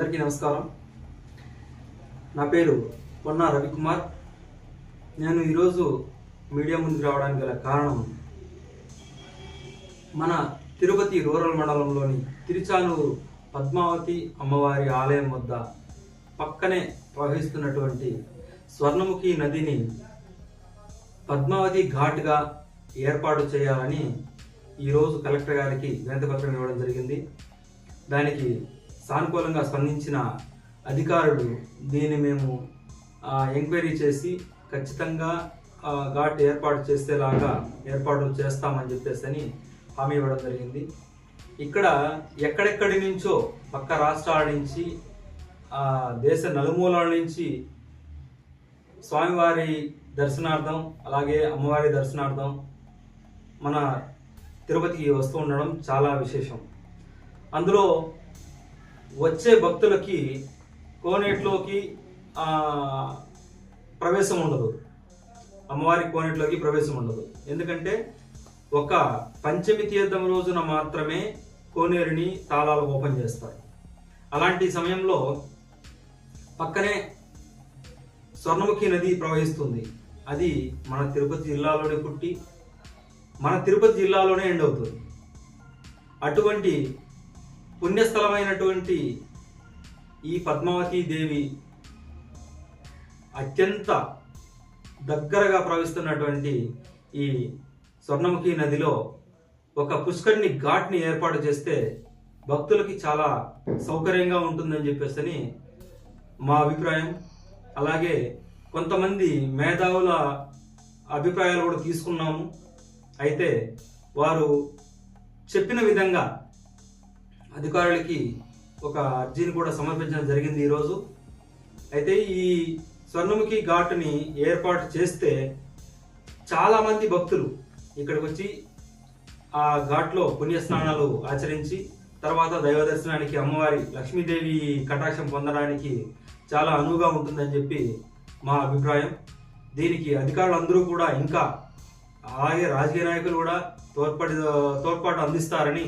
అందరికీ నమస్కారం. నా పేరు పొన్నా రవికుమార్. నేను ఈరోజు మీడియా ముందుకు రావడానికి గల కారణం మన తిరుపతి రూరల్ మండలంలోని తిరుచానూరు పద్మావతి అమ్మవారి ఆలయం వద్ద పక్కనే ప్రవహిస్తున్నటువంటి స్వర్ణముఖి నదిని పద్మావతి ఘాట్గా ఏర్పాటు చేయాలని ఈరోజు కలెక్టర్ గారికి వినతిపత్రం ఇవ్వడం జరిగింది. దానికి సానుకూలంగా స్పందించిన అధికారులు దీన్ని మేము ఎంక్వైరీ చేసి ఖచ్చితంగా ఘాట్ ఏర్పాటు చేసేలాగా ఏర్పాటు చేస్తామని చెప్పేసి అని హామీ ఇవ్వడం జరిగింది. ఇక్కడ ఎక్కడెక్కడి నుంచో పక్క రాష్ట్రాల నుంచి దేశ నలుమూలల నుంచి స్వామివారి దర్శనార్థం అలాగే అమ్మవారి దర్శనార్థం మన తిరుపతికి వస్తూ ఉండడం చాలా విశేషం. అందులో వచ్చే భక్తులకి కోనేట్లోకి ప్రవేశం ఉండదు. అమ్మవారి కోనేట్లోకి ప్రవేశం ఉండదు. ఎందుకంటే ఒక పంచమి తీర్థం రోజున మాత్రమే కోనేరుని తాళాలు ఓపెన్ చేస్తారు. అలాంటి సమయంలో పక్కనే స్వర్ణముఖి నది ప్రవహిస్తుంది. అది మన తిరుపతి జిల్లాలోనే పుట్టి మన తిరుపతి జిల్లాలోనే ఎండ్ అవుతుంది. అటువంటి పుణ్యస్థలమైనటువంటి ఈ పద్మావతి దేవి అత్యంత దగ్గరగా ప్రవహిస్తున్నటువంటి ఈ స్వర్ణముఖి నదిలో ఒక పుష్కరిణి ఘాట్ని ఏర్పాటు చేస్తే భక్తులకి చాలా సౌకర్యంగా ఉంటుందని చెప్పేసి మా అభిప్రాయం. అలాగే కొంతమంది మేధావుల అభిప్రాయాలు కూడా తీసుకున్నాము. అయితే వారు చెప్పిన విధంగా అధికారులకి ఒక అర్జీని కూడా సమర్పించడం జరిగింది ఈరోజు. అయితే ఈ స్వర్ణముఖి ఘాటుని ఏర్పాటు చేస్తే చాలామంది భక్తులు ఇక్కడికి వచ్చి ఆ ఘాట్లో పుణ్యస్నానాలు ఆచరించి తర్వాత దైవ దర్శనానికి అమ్మవారి లక్ష్మీదేవి కటాక్షం పొందడానికి చాలా అనువుగా ఉంటుందని చెప్పి మా అభిప్రాయం. దీనికి అధికారులందరూ కూడా ఇంకా అలాగే రాజకీయ నాయకులు కూడా తోడ్పడి తోడ్పాటు అందిస్తారని